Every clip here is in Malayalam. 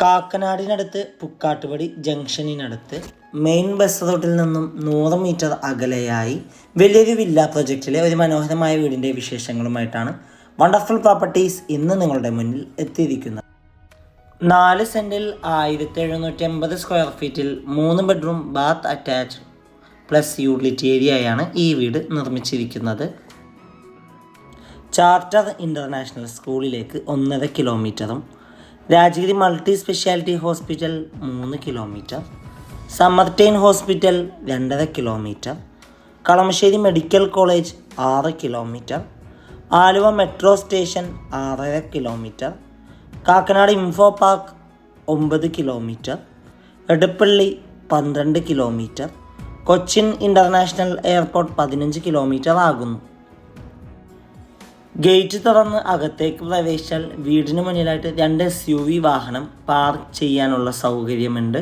കാക്കനാടിനടുത്ത് പുക്കാട്ടുപടി ജംഗ്ഷനിനടുത്ത് മെയിൻ ബസ് റോട്ടിൽ നിന്നും നൂറ് മീറ്റർ അകലെയായി വലിയൊരു വില്ല പ്രൊജക്റ്റിലെ ഒരു മനോഹരമായ വീടിന്റെ വിശേഷങ്ങളുമായിട്ടാണ് വണ്ടർഫുൾ പ്രോപ്പർട്ടീസ് ഇന്ന് നിങ്ങളുടെ മുന്നിൽ എത്തിയിരിക്കുന്നത്. നാല് സെന്റിൽ ആയിരത്തി എഴുന്നൂറ്റി അമ്പത് സ്ക്വയർ ഫീറ്റിൽ മൂന്ന് bedroom bath attach plus utility ഏരിയയാണ് ഈ വീട് നിർമ്മിച്ചിരിക്കുന്നത്. ചാർട്ടർ ഇന്റർനാഷണൽ സ്കൂളിലേക്ക് ഒന്നര കിലോമീറ്ററും രാജഗിരി മൾട്ടി സ്പെഷ്യാലിറ്റി ഹോസ്പിറ്റൽ മൂന്ന് കിലോമീറ്റർ സമർടൈൻ ഹോസ്പിറ്റൽ രണ്ടര കിലോമീറ്റർ കളമശ്ശേരി മെഡിക്കൽ കോളേജ് ആറ് കിലോമീറ്റർ ആലുവ മെട്രോ സ്റ്റേഷൻ ആറര കിലോമീറ്റർ കാക്കനാട് ഇൻഫോ പാർക്ക് ഒമ്പത് കിലോമീറ്റർ എടപ്പള്ളി പന്ത്രണ്ട് കിലോമീറ്റർ കൊച്ചിൻ ഇന്റർനാഷണൽ എയർപോർട്ട് പതിനഞ്ച് കിലോമീറ്റർ ആകുന്നു. ഗേറ്റ് തുറന്ന് അകത്തേക്ക് പ്രവേശിച്ചാൽ വീടിന് മുന്നിലായിട്ട് രണ്ട് എസ് യു വി വാഹനം പാർക്ക് ചെയ്യാനുള്ള സൗകര്യമുണ്ട്.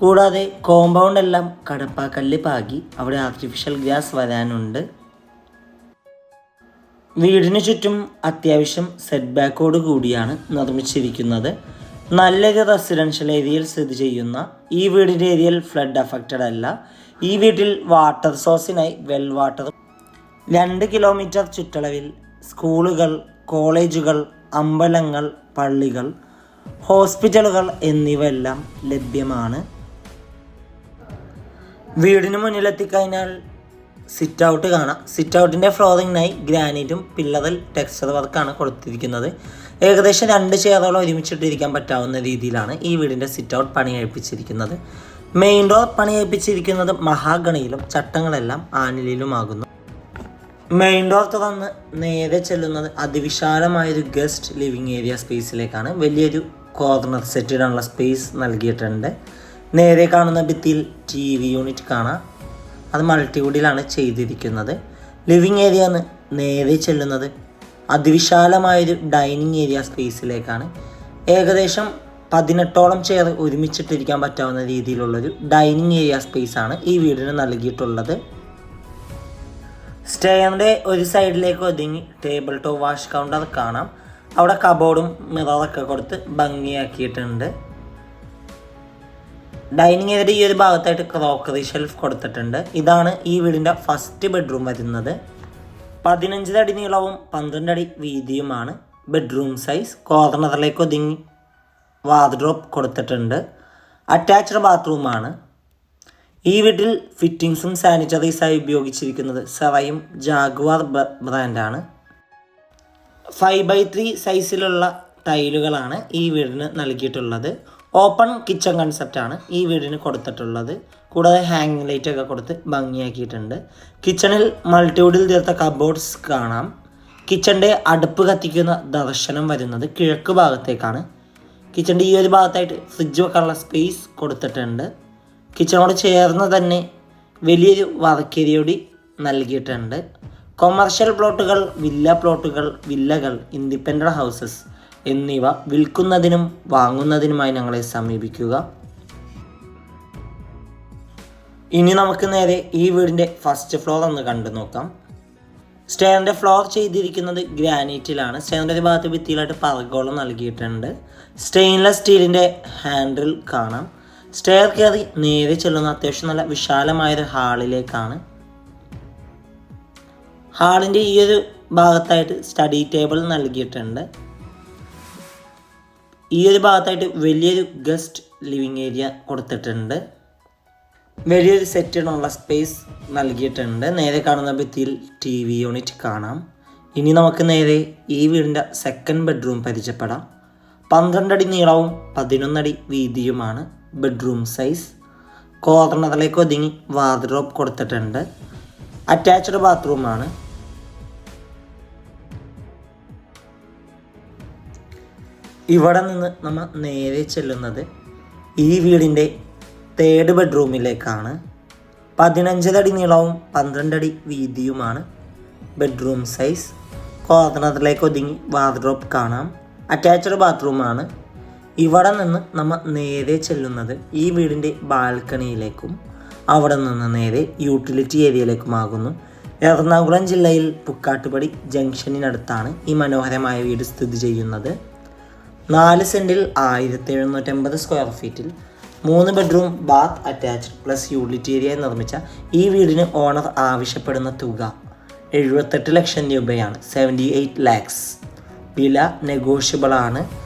കൂടാതെ കോമ്പൗണ്ട് എല്ലാം കടപ്പാക്കല്ല് പാകി അവിടെ ആർട്ടിഫിഷ്യൽ ഗ്യാസ് വരാനുണ്ട്. വീടിന് ചുറ്റും അത്യാവശ്യം സെറ്റ് ബാക്കോട് കൂടിയാണ് നിർമ്മിച്ചിരിക്കുന്നത്. നല്ലൊരു റെസിഡൻഷ്യൽ ഏരിയയിൽ സ്ഥിതി ചെയ്യുന്ന ഈ വീടിന്റെ ഏരിയയിൽ ഫ്ലഡ് അഫക്റ്റഡ് അല്ല. ഈ വീട്ടിൽ വാട്ടർ സോഴ്സിനായി വെൽ വാട്ടർ രണ്ട് കിലോമീറ്റർ ചുറ്റളവിൽ സ്കൂളുകൾ കോളേജുകൾ അമ്പലങ്ങൾ പള്ളികൾ ഹോസ്പിറ്റലുകൾ എന്നിവയെല്ലാം ലഭ്യമാണ്. വീടിന് മുന്നിലെത്തിക്കഴിഞ്ഞാൽ സിറ്റ് ഔട്ട് കാണാം. സിറ്റ് ഔട്ടിന്റെ ഫ്ലോറിങ്ങിനായി ഗ്രാനൈറ്റും പിള്ളതൽ ടെക്സ്ചർ വർക്കാണ് കൊടുത്തിരിക്കുന്നത്. ഏകദേശം രണ്ട് ചെയറോളം ഒരുമിച്ചിട്ടിരിക്കാൻ പറ്റാവുന്ന രീതിയിലാണ് ഈ വീടിന്റെ സിറ്റ് ഔട്ട് പണി മെയിൻ ഡോർ പണി കഴിപ്പിച്ചിരിക്കുന്നത് മഹാഗണിയിലും ചട്ടങ്ങളെല്ലാം ആനിലിലുമാകുന്നു മെയിൻ ഡോർ തുറന്ന് നേരെ ചെല്ലുന്നത് അതിവിശാലമായൊരു ഗസ്റ്റ് ലിവിങ് ഏരിയ സ്പേസിലേക്കാണ് വലിയൊരു കോർണർ സെറ്റിടാനുള്ള സ്പേസ് നൽകിയിട്ടുണ്ട്. നേരെ കാണുന്ന ഭിത്തിയിൽ ടി വി യൂണിറ്റ് കാണാം. അത് മൾട്ടിവുഡിലാണ് ചെയ്തിരിക്കുന്നത്. ലിവിങ് ഏരിയ എന്ന് നേരെ ചെല്ലുന്നത് അതിവിശാലമായൊരു ഡൈനിങ് ഏരിയ സ്പേസിലേക്കാണ് ഏകദേശം പതിനെട്ടോളം ചെയർ ഒരുമിച്ചിട്ടിരിക്കാൻ പറ്റാവുന്ന രീതിയിലുള്ളൊരു ഡൈനിങ് ഏരിയ സ്പേസാണ് ഈ വീടിന് നൽകിയിട്ടുള്ളത്. സ്റ്റെയറിന്റെ ഒരു സൈഡിലേക്ക് ഒതുങ്ങി ടേബിൾ ടോപ്പ് വാഷ് കൗണ്ടർ കാണാം. അവിടെ കബോർഡും മിററൊക്കെ കൊടുത്ത് ഭംഗിയാക്കിയിട്ടുണ്ട്. ഡൈനിങ് ഏരിയയുടെ ഈ ഒരു ഭാഗത്തായിട്ട് ക്രോക്കറി ഷെൽഫ് കൊടുത്തിട്ടുണ്ട്. ഇതാണ് ഈ വീടിന്റെ ഫസ്റ്റ് ബെഡ്റൂം വരുന്നത്. പതിനഞ്ചര അടി നീളവും പന്ത്രണ്ട് അടി വീതിയുമാണ് ബെഡ്റൂം സൈസ്. കോർണറിലേക്ക് ഒതുങ്ങി വാർഡ്രോപ്പ് കൊടുത്തിട്ടുണ്ട്. അറ്റാച്ച്ഡ് ബാത്റൂമാണ്. ഈ വീട്ടിൽ ഫിറ്റിങ്സും സാനിറ്ററീസായി ഉപയോഗിച്ചിരിക്കുന്നത് സെറയും ജാഗ്വാർ ബ്രാൻഡാണ്. ഫൈവ് ബൈ ത്രീ സൈസിലുള്ള ടൈലുകളാണ് ഈ വീടിന് നൽകിയിട്ടുള്ളത്. ഓപ്പൺ കിച്ചൺ കൺസെപ്റ്റാണ് ഈ വീടിന് കൊടുത്തിട്ടുള്ളത്. കൂടാതെ ഹാങ്ങിങ് ലൈറ്റ് ഒക്കെ കൊടുത്ത് ഭംഗിയാക്കിയിട്ടുണ്ട്. കിച്ചണിൽ മൾട്ടിവുഡിൽ തീർത്ത കബോർഡ്സ് കാണാം. കിച്ചന്റെ അടുപ്പ് കത്തിക്കുന്ന ദർശനം വരുന്നത് കിഴക്ക് ഭാഗത്തേക്കാണ്. കിച്ചന്റെ ഈ ഒരു ഭാഗത്തായിട്ട് ഫ്രിഡ്ജ് വെക്കാനുള്ള സ്പേസ് കൊടുത്തിട്ടുണ്ട്. കിച്ചണോട് ചേർന്ന് തന്നെ വലിയൊരു വർക്കേരിയോടി നൽകിയിട്ടുണ്ട്. കൊമേർഷ്യൽ പ്ലോട്ടുകൾ വില്ല പ്ലോട്ടുകൾ വില്ലകൾ ഇൻഡിപെൻഡന്റ് ഹൗസസ് എന്നിവ വിൽക്കുന്നതിനും വാങ്ങുന്നതിനുമായി ഞങ്ങളെ സമീപിക്കുക. ഇനി നമുക്ക് നേരെ ഈ വീടിന്റെ ഫസ്റ്റ് ഫ്ലോർ ഒന്ന് കണ്ടു നോക്കാം. സ്റ്റെയറിന്റെ ഫ്ലോർ ചെയ്തിരിക്കുന്നത് ഗ്രാനൈറ്റിലാണ് സ്റ്റെയറിന്റെ ഭാഗത്ത് ഭിത്തിയിലായിട്ട് പറകോളം നൽകിയിട്ടുണ്ട്. സ്റ്റെയിൻലെസ് സ്റ്റീലിന്റെ ഹാൻഡിൽ കാണാം. സ്റ്റെയർ കയറി നേരെ ചെല്ലുന്ന അത്യാവശ്യം നല്ല വിശാലമായൊരു ഹാളിലേക്കാണ് ഹാളിന്റെ ഈ ഒരു ഭാഗത്തായിട്ട് സ്റ്റഡി ടേബിൾ നൽകിയിട്ടുണ്ട്. ഈ ഒരു ഭാഗത്തായിട്ട് വലിയൊരു ഗസ്റ്റ് ലിവിങ് ഏരിയ കൊടുത്തിട്ടുണ്ട്. വലിയൊരു സെറ്റിനുള്ള സ്പേസ് നൽകിയിട്ടുണ്ട്. നേരെ കാണുന്ന ഭിത്തിയിൽ ടി വി യൂണിറ്റ് കാണാം. ഇനി നമുക്ക് നേരെ ഈ വീടിന്റെ സെക്കൻഡ് ബെഡ്റൂം പരിചയപ്പെടാം. പന്ത്രണ്ടടി നീളവും പതിനൊന്നടി വീതിയുമാണ്. ബെഡ്റൂം സൈസ് കോർണറിലേക്ക് ഒതുങ്ങി വാർഡ്രോബ് കൊടുത്തിട്ടുണ്ട്. അറ്റാച്ച്ഡ് ബാത്റൂമാണ് ഇവിടെ നിന്ന് നമ്മൾ നേരെ ചെല്ലുന്നത് ഈ വീടിന്റെ തേർഡ് ബെഡ്റൂമിലേക്കാണ് പതിനഞ്ചരടി നീളവും പന്ത്രണ്ടടി വീതിയുമാണ് ബെഡ്റൂം സൈസ് കോർണറിലേക്ക് ഒതുങ്ങി വാർഡ്രോബ് കാണാം. അറ്റാച്ച്ഡ് ബാത്റൂമാണ് ഇവിടെ നിന്ന് നമ്മൾ നേരെ ചെല്ലുന്നത് ഈ വീടിന്റെ ബാൽക്കണിയിലേക്കും അവിടെ നിന്ന് നേരെ യൂട്ടിലിറ്റി ഏരിയയിലേക്കുമാകുന്നു. എറണാകുളം ജില്ലയിൽ പുക്കാട്ടുപടി ജംഗ്ഷനിനടുത്താണ് ഈ മനോഹരമായ വീട് സ്ഥിതി ചെയ്യുന്നത്. നാല് സെന്റിൽ ആയിരത്തി എഴുന്നൂറ്റമ്പത് സ്ക്വയർ ഫീറ്റിൽ മൂന്ന് bedroom bath attached plus utility area നിർമ്മിച്ച ഈ വീടിന് ഓണർ ആവശ്യപ്പെടുന്ന തുക എഴുപത്തെട്ട് ലക്ഷം രൂപയാണ്. Seventy eight lakhs. വില നെഗോഷ്യബിൾ ആണ്